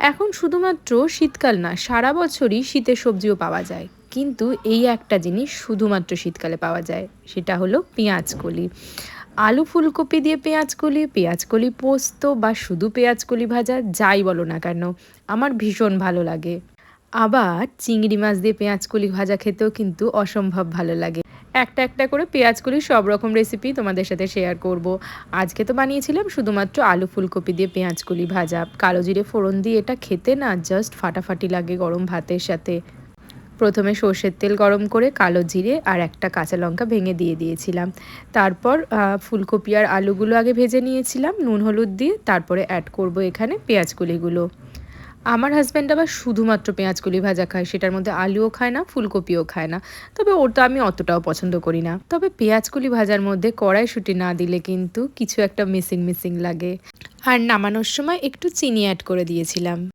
এখন শুধুমাত্র শীতকাল না, সারা বছরই শীতের সবজিও পাওয়া যায়। কিন্তু এই একটা জিনিস শুধুমাত্র শীতকালে পাওয়া যায়, সেটা হলো পেঁয়াজকলি আলু ফুলকপি দিয়ে পেঁয়াজকলি পেঁয়াজকলি পোস্ত বা শুধু পেঁয়াজকলি ভাজা, যাই বলো না কেন, আমার ভীষণ ভালো লাগে। আবার চিংড়ি মাছ দিয়ে পেঁয়াজকলি ভাজা খেতেও কিন্তু অসম্ভব ভালো লাগে। একটা একটা করে পেঁয়াজকলি সব রকম রেসিপি তোমাদের সাথে শেয়ার করব। আজকে তো বানিয়েছিলাম শুধুমাত্র আলু ফুলকপি দিয়ে পেঁয়াজকলি ভাজা। কালো জিরে ফোড়ন দিয়ে এটা খেতে না জাস্ট ফাটাফাটি লাগে গরম ভাতের সাথে। প্রথমে সর্ষের তেল গরম করে কালো জিরে আর একটা কাঁচা লঙ্কা ভেঙে দিয়ে দিয়েছিলাম। তারপর ফুলকপি আর আলুগুলো আগে ভেজে নিয়েছিলাম, নুন হলুদ দিয়ে। তারপরে অ্যাড করব এখানে পেঁয়াজকলিগুলো আমার হাজব্যান্ড আবার শুধুমাত্র পেঁয়াজকলি ভাজা খায়, সেটার মধ্যে আলুও খায় না, ফুলকপিও খায় না। তবে ওটা আমি অতটাও পছন্দ করি না। তবে পেঁয়াজকলি ভাজার মধ্যে কড়াইশুঁটি না দিলে কিন্তু কিছু একটা মিসিং মিসিং লাগে। আর নামানোর সময় একটু চিনি অ্যাড করে দিয়েছিলাম।